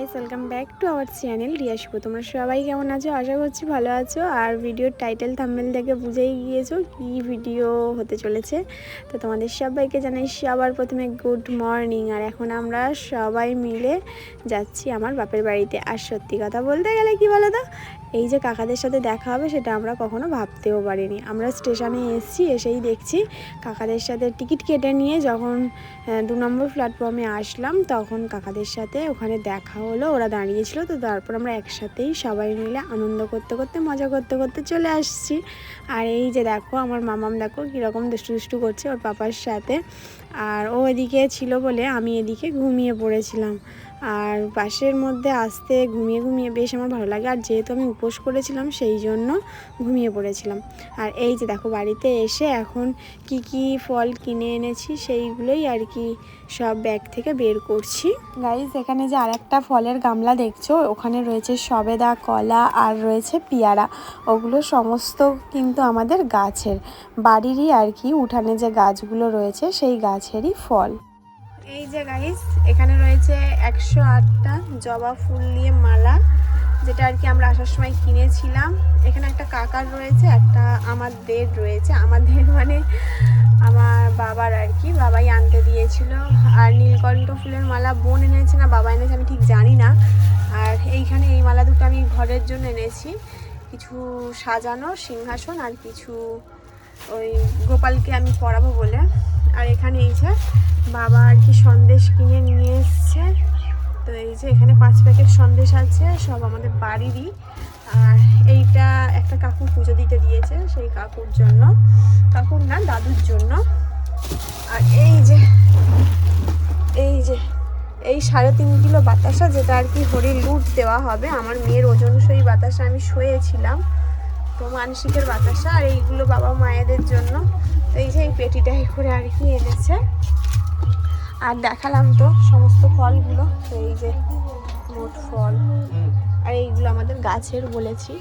Guys welcome back to our channel রিয়াশিপু তোমরা সবাই কেমন আছো? আশা করছি ভালো আছো। আর ভিডিওর টাইটেল থাম্বেল দেখে বুঝেই গিয়েছো কি ভিডিও হতে চলেছে। তো তোমাদের সবাইকে জানাই সবার প্রথমে গুড মর্নিং আর এখন আমরা সবাই মিলে যাচ্ছি আমার বাপের বাড়িতে। আর সত্যি কথা বলতে গেলে কি বলো তো এই যে কাকাদের সাথে দেখা হবে সেটা আমরা কখনো ভাবতেও পারিনি। আমরা স্টেশনে এসেছি, এসেই দেখছি কাকাদের সাথে টিকিট কেটে নিয়ে যখন দু নম্বর প্ল্যাটফর্মে আসলাম, তখন কাকাদের সাথে ওখানে দেখা হলো, ওরা দাঁড়িয়েছিল, তো তারপর আমরা একসাথেই সবাই মিলে আনন্দ করতে করতে, মজা করতে করতে চলে আসছি। আর এই যে দেখো, আমার মামাম দেখো, কীরকম দুষ্টু দুষ্টু করছে ওর পাপার সাথে। আর ও এদিকে ছিল বলে আমি এদিকে ঘুমিয়ে পড়েছিলাম। আর বাসের মধ্যে আসতে ঘুমিয়ে ঘুমিয়ে বেশ আমার ভালো লাগে। আর যেহেতু আমি উপোস করেছিলাম, সেই জন্য ঘুমিয়ে পড়েছিলাম। আর এই যে দেখো, বাড়িতে এসে এখন কি কি ফল কিনে এনেছি, সেইগুলোই আর কি সব ব্যাগ থেকে বের করছি। গাইজ এখানে যে আরেকটা ফলের গামলা দেখছ, ওখানে রয়েছে সবেদা, কলা আর রয়েছে পেয়ারা। ওগুলো সমস্ত কিন্তু আমাদের গাছের, বাড়িরই আর কি উঠানে যে গাছগুলো রয়েছে, সেই গাছেরই ফল। এই যে গাইস এখানে রয়েছে একশো আটটা জবা ফুল দিয়ে মালা, যেটা আর কি আমরা আসার সময় কিনেছিলাম। এখানে একটা কাকার রয়েছে, একটা আমাদের রয়েছে। আমাদের মানে আমার বাবার আর কি, বাবাই আনতে দিয়েছিল। আর নীলকণ্ঠ ফুলের মালা বোন এনেছে না, বাবা এনেছে আমি ঠিক জানি না। আর এইখানে এই মালা দুটো আমি ঘরের জন্য এনেছি। কিছু সাজানো, সিংহাসন আর কিছু ওই গোপালকে আমি পরাবো বলে। আর এখানে এই যে বাবা আর কি সন্দেশ কিনে নিয়ে এসছে। তো এই যে এখানে পাঁচ প্যাকেট সন্দেশ আছে, সব আমাদের বাড়িরই। আর এইটা একটা কাকু পুজো দিতে দিয়েছে সেই কাকুর জন্য। কাকুর না, দাদুর জন্য। আর এই যে এই যে, এই সাড়ে তিন কিলো বাতাসা যেটা আর কি হরি লুট দেওয়া হবে। আমার মেয়ের ওজন সই বাতাসা আমি শোয়েছিলাম। তো মানসিকের বাতাসা আর এইগুলো বাবা মায়েদের জন্য। তো এই যে এই পেটিটাই করে আর কি এনেছে। আর দেখালাম তো সমস্ত ফলগুলো, তো এই যে মোট ফল। আর এইগুলো আমাদের গাছের বলেছি।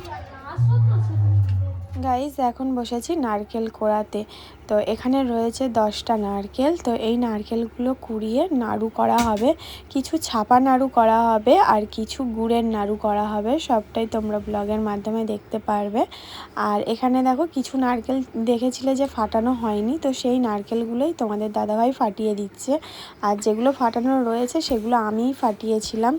গাইজ এখন বসেছি নারকেল কোড়াতে। তো এখানে রয়েছে দশটা নারকেল। তো এই নারকেলগুলো কুড়িয়ে নাড়ু করা হবে। কিছু ছাপা নাড়ু করা হবে আর কিছু গুড়ের নাড়ু করা হবে। সবটাই তোমরা ব্লগের মাধ্যমে দেখতে পারবে। আর এখানে দেখো, কিছু নারকেল দেখেছিলে যে ফাটানো হয়নি। তো সেই নারকেলগুলোই তোমাদের দাদাভাই ফাটিয়ে দিচ্ছে। আর যেগুলো ফাটানো রয়েছে, সেগুলো আমিই ফাটিয়েছিলাম।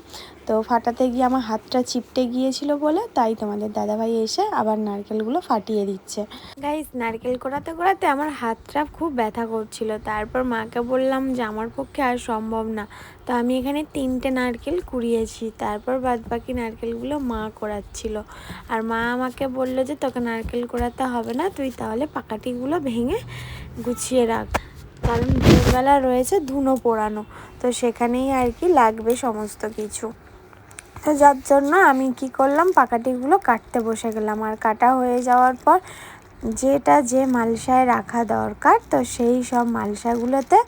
তো ফাটাতে গিয়ে আমার হাতটা চিপটে গিয়েছিল বলে তাই তোমাদের দাদাভাই এসে আবার নারকেলগুলো ফাটিয়ে দিচ্ছে। গাইস নারকেল কোড়াতে কোড়াতে আমার হাতটা খুব ব্যথা করছিল। তারপর মাকে বললাম যে, আমার পক্ষে আর সম্ভব না। তো আমি এখানে তিনটে নারকেল কুড়িয়েছি। তারপর বাদ বাকি নারকেলগুলো মা কোড়াচ্ছিল। আর মা আমাকে বলল যে, তোকে নারকেল কোড়াতে হবে না। তুই তাহলে পাকাটিগুলো ভেঙে গুছিয়ে রাখ। কারণ ভোরবেলা রয়েছে ধুনো পোড়ানো। তো সেখানেই আর কি লাগবে সমস্ত কিছু। তো যার জন্য আমি কি করলাম? পাকাটিগুলো কাটতে বসে গেলাম। আর কাটা হয়ে যাওয়ার পর যেটা যে মালসায় রাখা দরকার, তো সেই সব মালসাগুলোতে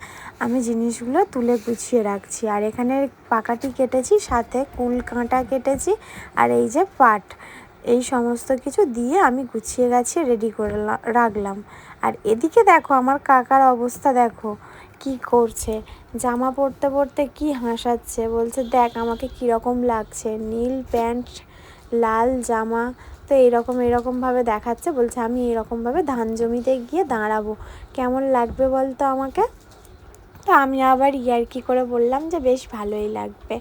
আমি জিনিসগুলো তুলে গুছিয়ে রাখছি। আর এখানে পাকাটি কেটেছি, সাথে কুল কাঁটা কেটেছি, আর এই যে পাট, এই সমস্ত কিছু দিয়ে আমি গুছিয়ে গাছিয়ে রেডি করে রাখলাম। আর এদিকে দেখো, আমার কাকার অবস্থা দেখো। কি করছে? জামা পরতে পরতে কি হাসাচ্ছে? বলছে, দেখ, আমাকে কীরকম লাগছে। নীল প্যান্ট, লাল জামা, তো এরকম, এরকমভাবে দেখাচ্ছে। বলছে, আমি এরকমভাবে ধান জমিতে গিয়ে দাঁড়াবো। কেমন লাগবে বলতো আমাকে? তো আমি আবার ইয়ার্কি করে বললাম যে বেশ ভালোই লাগবে।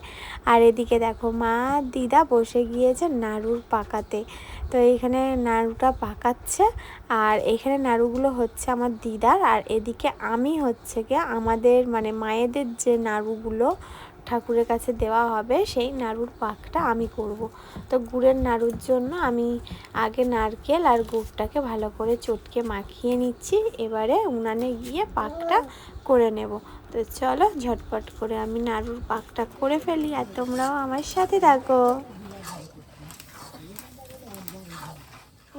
আর এদিকে দেখো মা দিদা বসে গিয়েছে নাড়ুর পাকাতে। তো এইখানে নাড়ুটা পাকাচ্ছে আর এখানে নাড়ুগুলো হচ্ছে আমার দিদার। আর এদিকে আমি হচ্ছে গিয়ে আমাদের মানে মায়েদের যে নাড়ুগুলো ঠাকুরের কাছে দেওয়া হবে সেই নাড়ুর পাকটা আমি করব। তো গুড়ের নাড়ুর জন্য আমি আগে নারকেল আর গুড়টাকে ভালো করে চটকে মাখিয়ে নিচ্ছি। এবারে উনানে গিয়ে পাকটা করে নেব। তো চলো ঝটপট করে আমি নাড়ুর পাকটা করে ফেলি আর তোমরাও আমার সাথে থাকো।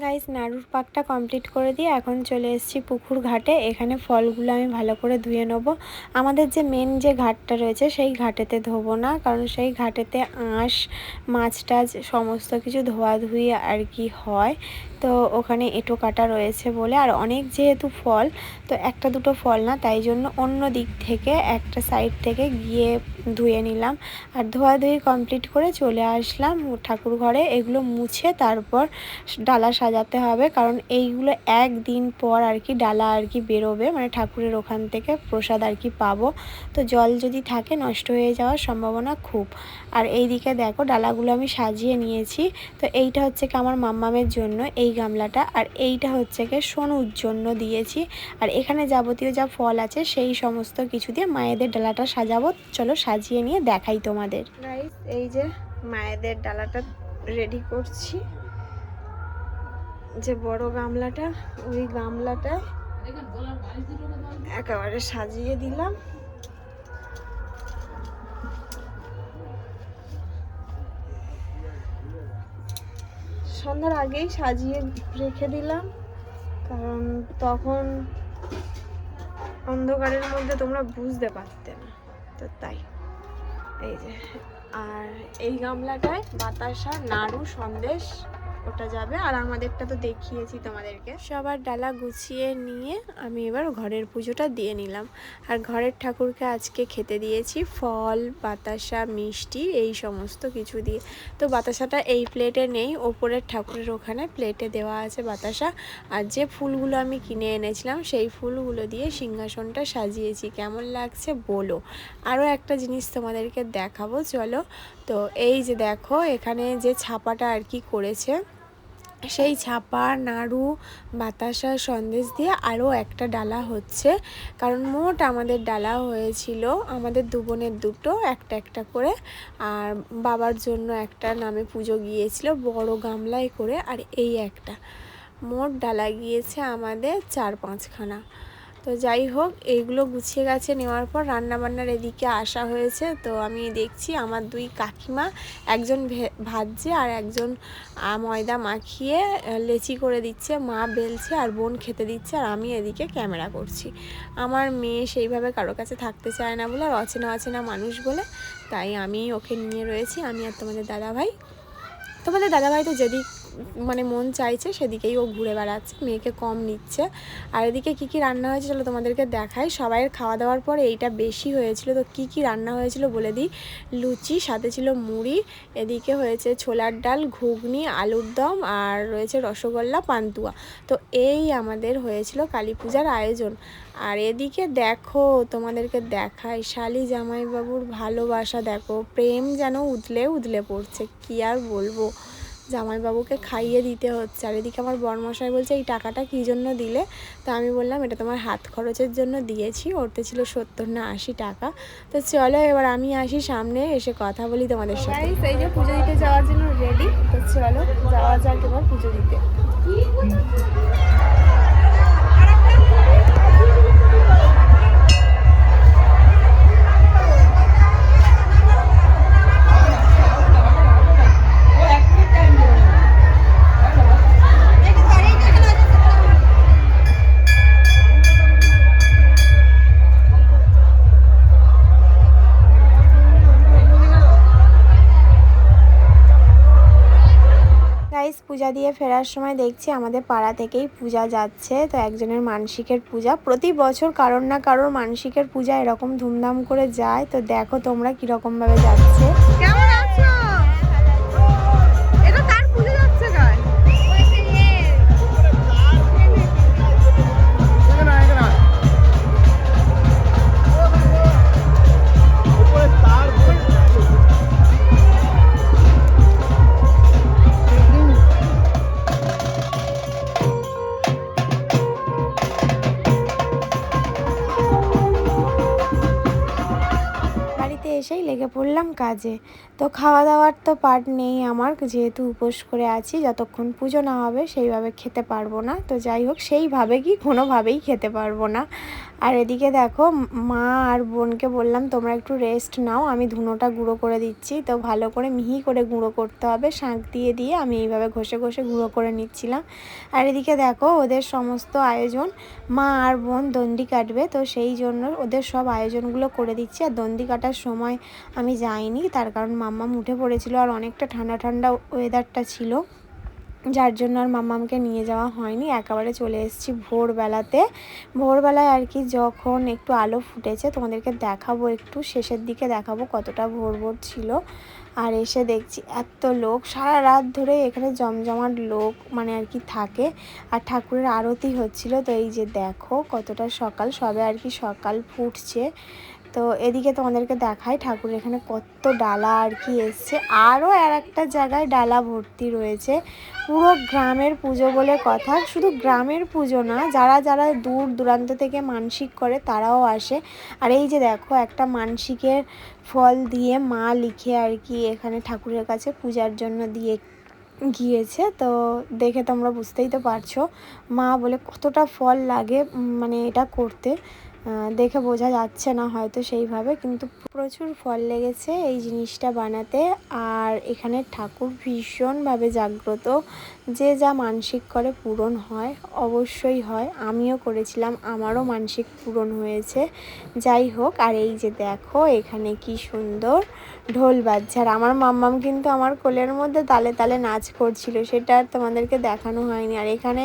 গাইস নাড়ুর পাকটা কমপ্লিট করে দিয়ে এখন চলে এসেছি পুকুর ঘাটে। এখানে ফলগুলো আমি ভালো করে ধুয়ে নেব। আমাদের যে মেন যে ঘাটটা রয়েছে, সেই ঘাটেতে ধোবো না, কারণ সেই ঘাটেতে আঁশ মাছ টাছ সমস্ত কিছু ধোয়াধুয়ি আর কি হয়। তো ওখানে এঁটো কাটা রয়েছে বলে। আর অনেক যেহেতু ফল, তো একটা দুটো ফল না, তাই জন্য অন্য দিক থেকে একটা সাইড থেকে গিয়ে ধুয়ে নিলাম। আর ধোয়াধুয়ি কমপ্লিট করে চলে আসলাম ঠাকুর ঘরে। এগুলো মুছে তারপর ডালা সাজাতে হবে, কারণ এইগুলো একদিন পর আর কি ডালা আর কি বেরোবে। মানে ঠাকুরের ওখান থেকে প্রসাদ আর কি পাবো। তো জল যদি থাকে নষ্ট হয়ে যাওয়ার সম্ভাবনা খুব। আর এই দিকে দেখো, ডালাগুলো আমি সাজিয়ে নিয়েছি। তো এইটা হচ্ছে কি আমার মাম্মামের জন্য। এই গামলাটা আর এইটা হচ্ছে গিয়ে সোনুর জন্য দিয়েছি। আর এখানে যাবতীয় যা ফল আছে সেই সমস্ত কিছু দিয়ে মায়েদের ডালাটা সাজাবো। চলো সাজিয়ে নিয়ে দেখাই তোমাদের। এই যে মায়েদের ডালাটা রেডি করছি। যে বড় গামলাটা, ওই গামলাটায় একেবারে সাজিয়ে দিলাম। সন্ধ্যার আগেই সাজিয়ে রেখে দিলাম। কারণ তখন অন্ধকারের মধ্যে তোমরা বুঝতে পারতে না। তো তাই। এই যে, আর এই গামলাটায় বাতাসা, নাড়ু, সন্দেশ ওটা যাবে আর আমাদেরটা তো দেখিয়েছি তোমাদেরকে। সবার ডালা গুছিয়ে নিয়ে আমি এবার ঘরের পুজোটা দিয়ে নিলাম। আর ঘরের ঠাকুরকে আজকে খেতে দিয়েছি ফল, বাতাসা, মিষ্টি, এই সমস্ত কিছু দিয়ে। তো বাতাসাটা এই প্লেটে নেই, ওপরের ঠাকুরের ওখানে প্লেটে দেওয়া আছে বাতাসা। আর যে ফুলগুলো আমি কিনে এনেছিলাম, সেই ফুলগুলো দিয়ে সিংহাসনটা সাজিয়েছি। কেমন লাগছে বলো। আরও একটা জিনিস তোমাদেরকে দেখাবো, চলো। তো এই যে দেখো, এখানে যে ছাপাটা আর কি করেছে, সেই ছাপা, নাড়ু, বাতাসা, সন্দেশ দিয়ে আরও একটা ডালা হচ্ছে। কারণ মোট আমাদের ডালা হয়েছিল আমাদের দু বোনের দুটো, একটা একটা করে। আর বাবার জন্য একটা নামে পুজো গিয়েছিল, বড় গামলায় করে, আর এই একটা। মোট ডালা গিয়েছে আমাদের চার পাঁচখানা। তো যাই হোক, এইগুলো গুছিয়ে গেছে নেওয়ার পর রান্নাবান্নার এদিকে আসা হয়েছে। তো আমি দেখছি আমার দুই কাকিমা একজন ভাজছে আর একজন ময়দা মাখিয়ে লেচি করে দিচ্ছে। মা বেলছে আর বোন খেতে দিচ্ছে আর আমি এদিকে ক্যামেরা করছি। আমার মেয়ে সেইভাবে কারও কাছে থাকতে চায় না বলে আর অচেনা অচেনা মানুষ বলে। তাই আমি ওকে নিয়ে রয়েছি। আমি আর তোমাদের দাদাভাই। তোমাদের দাদাভাই তো যেদিক মানে মন চাইছে সেদিকেই ও ঘুরে বেড়াচ্ছে, মেয়েকে কম নিচ্ছে। আর এদিকে কী কী রান্না হয়েছে চলো তোমাদেরকে দেখাই। সবাইয়ের খাওয়া দাওয়ার পরে এইটা বেশি হয়েছিল, তো কী কী রান্না হয়েছিল বলে দিই। লুচি, সাথে ছিল মুড়ি, এদিকে হয়েছে ছোলার ডাল, ঘুগনি, আলুর দম, আর রয়েছে রসগোল্লা, পান্তুয়া। তো এই আমাদের হয়েছিল কালী পূজার আয়োজন। আর এদিকে দেখো তোমাদেরকে দেখাই, শালি জামাইবাবুর ভালোবাসা দেখো, প্রেম যেন উদলে উদলে পড়ছে, কি আর বলব? জামাইবাবুকে খাইয়ে দিতে হচ্ছে। আর এদিকে আমার বরমশাই বলছে, এই টাকাটা কী জন্য দিলে? তো আমি বললাম, এটা তোমার হাত খরচের জন্য দিয়েছি ওরতে ছিল সত্তর না আশি টাকা। তো চলো এবার আমি আসি সামনে, এসে কথা বলি তোমাদের সাথে। এই যে পুজো দিতে যাওয়ার জন্য রেডি তো চলো যাওয়া যাক এবার পুজো দিতে। পূজা দিয়ে ফেরার সময় দেখছি আমাদের পাড়া থেকেই পূজা যাচ্ছে। তো একজনের মানসিকের পূজা। প্রতি বছর কারোর না কারোর মানসিকের পূজা এরকম ধুমধাম করে যায়। তো দেখো তোমরা কীরকমভাবে যাচ্ছে। কেমন লেগে পড়লাম কাজে। তো খাওয়া দাওয়ার তো পার্ট নেই আমার, যেহেতু উপোস করে আছি, যতক্ষণ পুজো না হবে সেইভাবে খেতে পারব না। তো যাই হোক, সেইভাবে কি কোনোভাবেই খেতে পারব না। আর এদিকে দেখো, মা আর বোনকে বললাম, তোমরা একটু রেস্ট নাও, আমি ধুনোটা গুঁড়ো করে দিচ্ছি। তো ভালো করে মিহি করে গুঁড়ো করতে হবে, শাঁখ দিয়ে দিয়ে আমি এইভাবে ঘষে ঘষে গুঁড়ো করে নিচ্ছিলাম। আর এদিকে দেখো, ওদের সমস্ত আয়োজন, মা আর বোন দণ্ডি কাটবে, তো সেই জন্য ওদের সব আয়োজনগুলো করে দিচ্ছি। আর দণ্ডি কাটার সময় আমি যাইনি, তার কারণ মাম্মা উঠে পড়েছিল আর অনেকটা ঠান্ডা ঠান্ডা ওয়েদারটা ছিল। যার জন্য আর মাম্মামকে নিয়ে যাওয়া হয়নি, একেবারে চলে এসেছি ভোরবেলাতে। ভোরবেলায় আর কি যখন একটু আলো ফুটেছে, তোমাদেরকে দেখাবো একটু, শেষের দিকে দেখাবো কতটা ভোর ভোর ছিল। আর এসে দেখছি এত লোক, সারা রাত ধরে এখানে জমজমাট লোক মানে আর কি থাকে। আর ঠাকুরের আরতি হচ্ছিল, তো এই যে দেখো কতটা সকাল, সবে আর কি সকাল ফুটছে। তো এদিকে তোমাদেরকে দেখায় ঠাকুর এখানে কত ডালা আর কি এসছে। আরও আর একটা জায়গায় ডালা ভর্তি রয়েছে। পুরো গ্রামের পুজো বলে কথা, শুধু গ্রামের পুজো না, যারা যারা দূর দূরান্ত থেকে মানসিক করে তারাও আসে। আর এই যে দেখো, একটা মানসিকের ফল দিয়ে মা লিখে আর কি এখানে ঠাকুরের কাছে পূজার জন্য দিয়ে গিয়েছে। তো দেখে তোমরা বুঝতেই তো পারছ, মা বলে কতটা ফল লাগে মানে এটা করতে। দেখে বোঝা যাচ্ছে না হয়তো সেইভাবে, কিন্তু প্রচুর ফল লেগেছে এই জিনিসটা বানাতে। আর এখানে ঠাকুর ভীষণভাবে জাগ্রত, যে যা মানসিক করে পূরণ হয়, অবশ্যই হয়। আমিও করেছিলাম, আমারও মানসিক পূরণ হয়েছে। যাই হোক, আর এই যে দেখো, এখানে কি সুন্দর ঢোল বাজছে। আর আমার মাম্মাম কিন্তু আমার কোলের মধ্যে তালে তালে নাচ করছিল, সেটা আর তোমাদেরকে দেখানো হয়নি। আর এখানে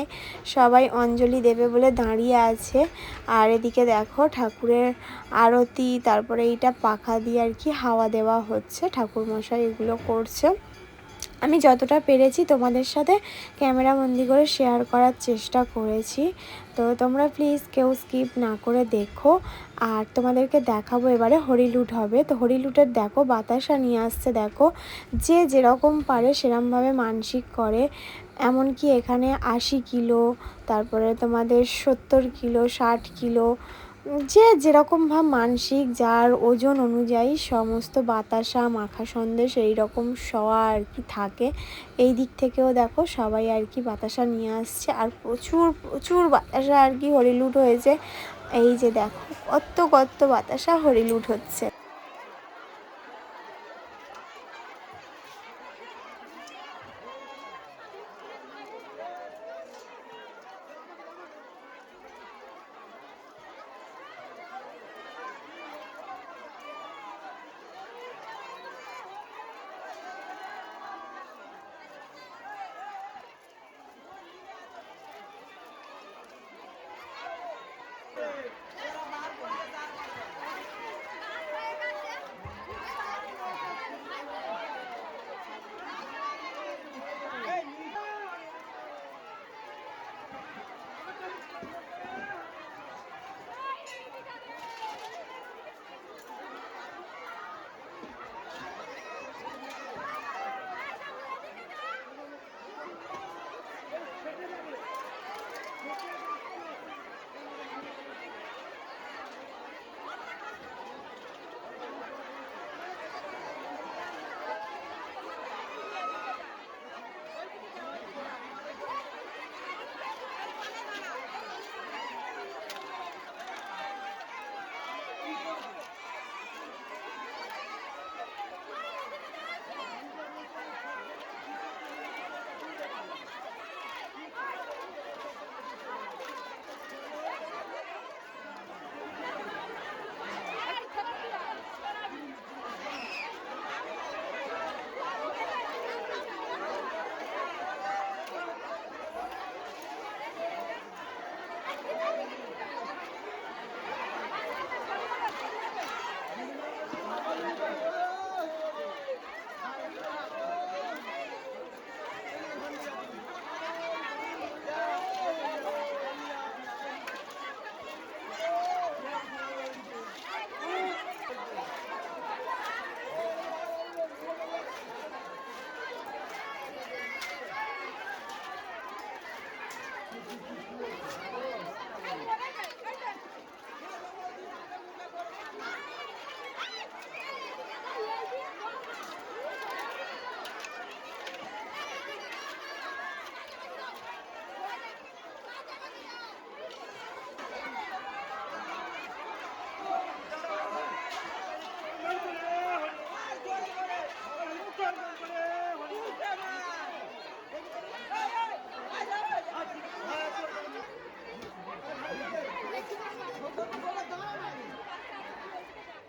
সবাই অঞ্জলি দেবে বলে দাঁড়িয়ে আছে। আর এদিকে দেখো ঠাকুরের আরতি, তারপরে এইটা পাখা দিয়ে আর কি হাওয়া দেওয়া হচ্ছে ঠাকুর মশাই এগুলো করছে। আমি যতটা পেরেছি তোমাদের সাথে ক্যামেরা বন্দি করে শেয়ার করার চেষ্টা করেছি। তো তোমরা প্লিজ কেউ স্কিপ না করে দেখো। আর তোমাদেরকে দেখাবো এবারে হরিলুট হবে। তো হরিলুটের দেখো, বাতাসা নিয়ে আসছে দেখো। যে যেরকম পারে সেরমভাবে মানসিক করে। এমনকি এখানে আশি কিলো, তারপরে তোমাদের সত্তর কিলো, ষাট কিলো যে যেরকম ভাব মানসিক, যার ওজন অনুযায়ী সমস্ত বাতাসা, মাখা সন্দেশ এই রকম সওয়া আর কি থাকে। এই দিক থেকেও দেখো সবাই আর কি বাতাসা নিয়ে আসছে আর প্রচুর প্রচুর বাতাসা আর কি হরিলুট হয়েছে। এই যে দেখো কত কত বাতাসা হরিলুট হচ্ছে।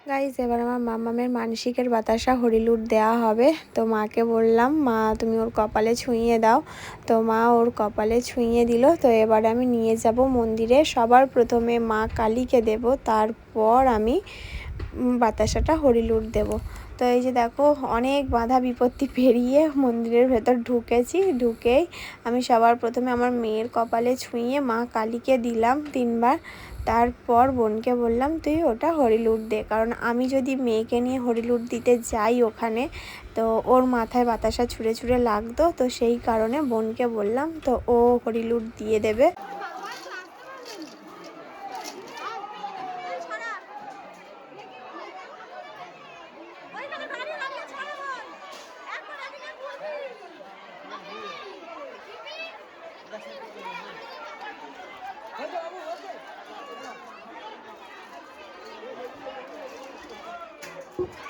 গাইজ এবার আমার মামামের মানসিকের বাতাসা হরিলুট দেওয়া হবে। তো মাকে বললাম, মা, তুমি ওর কপালে ছুঁয়ে দাও। তো মা ওর কপালে ছুঁয়ে দিল। তো এবার আমি নিয়ে যাব মন্দিরে। সবার প্রথমে মা কালীকে দেব, তারপর আমি বাতাসাটা হরিলুট দেব। তো এই যে দেখো, অনেক বাধা বিপত্তি পেরিয়ে মন্দিরের ভেতর ঢুকেছি। ঢুকেই আমি সবার প্রথমে আমার মেয়ের কপালে ছুঁয়ে মা কালীকে দিলাম তিনবার। তারপর বোনকে বললাম, তুই ওটা হরিলুট দে। কারণ আমি যদি মেয়েকে নিয়ে হরিলুট দিতে যাই ওখানে, তো ওর মাথায় বাতাসা ছুঁড়ে ছুঁড়ে লাগতো। তো সেই কারণে বোনকে বললাম, তো ও হরিলুট দিয়ে দেবে। Thank you.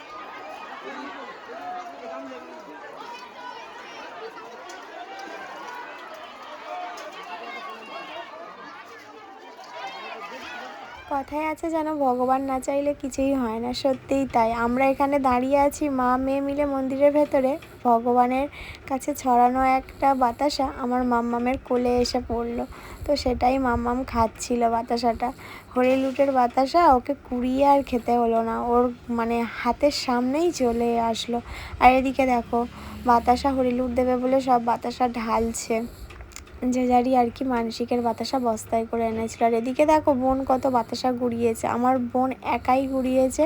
কথায় আছে যেন, ভগবান না চাইলে কিছুই হয় না। সত্যিই তাই। আমরা এখানে দাঁড়িয়ে আছি, মা মেয়ে মিলে মন্দিরের ভেতরে। ভগবানের কাছে ছড়ানো একটা বাতাসা আমার মাম্মামের কোলে এসে পড়ল। তো সেটাই মাম্মাম খাচ্ছিল বাতাসাটা। হরিলুটের বাতাসা ওকে কুড়িয়ে আর খেতে হলো না। ওর মানে হাতের সামনেই চলে আসলো। আর এদিকে দেখো, বাতাসা হরিলুট দেবে বলে সব বাতাসা ঢালছে। যে যারই আর কি মানসিকের বাতাসা বস্তায় করে এনেছিল। আর এদিকে দেখো বোন কত বাতাসা গুড়িয়েছে আমার বোন একাই গুড়িয়েছে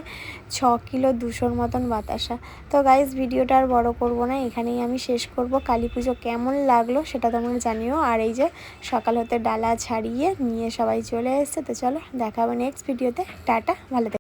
ছ কিলো দুশোর মতন বাতাসা। তো গাইজ ভিডিওটা আর বড় করব না, এখানেই আমি শেষ করব। কালী পুজো কেমন লাগল সেটা তোমরা জানিও। আর এই যে সকাল হতে ডালা ছাড়িয়ে নিয়ে সবাই চলে এসছে। তো চলো দেখা হবে নেক্সট ভিডিওতে টাটা, ভালো।